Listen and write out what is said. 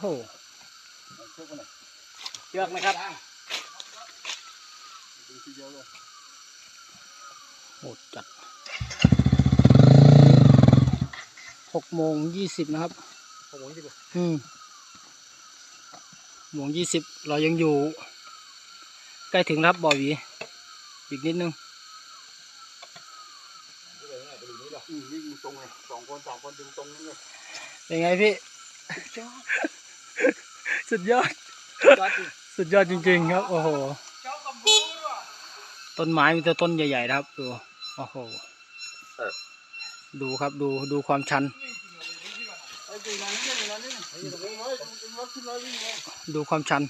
โหเชือกไปไหนเชือกไหมครับดึงทีเดียวเลยโหดจัดหกโมงยี่สิบนะครับผมมองที่ดูอืมโมงยี่สิบเรายังอยู่ ใกล้ถึงแล้วครับบ่อหวีอีกนิดนึงอืมวิ่งตรงเลยสองคนสามคนดึงตรงนี้เลยเป็นไงพี่ สุดยอด สุดยอดจริง ๆ ครับ โอ้โห ต้นไม้มีแต่ต้นใหญ่ๆนะครับ ดู โอ้โห ดูครับ ดู ดูความชันไอ้ตีนอนนี่ตีนอนนี่ไอ้ตรงนี้ไว้ตรงรถขึ้นเลยวิ่งเลยดูความชัน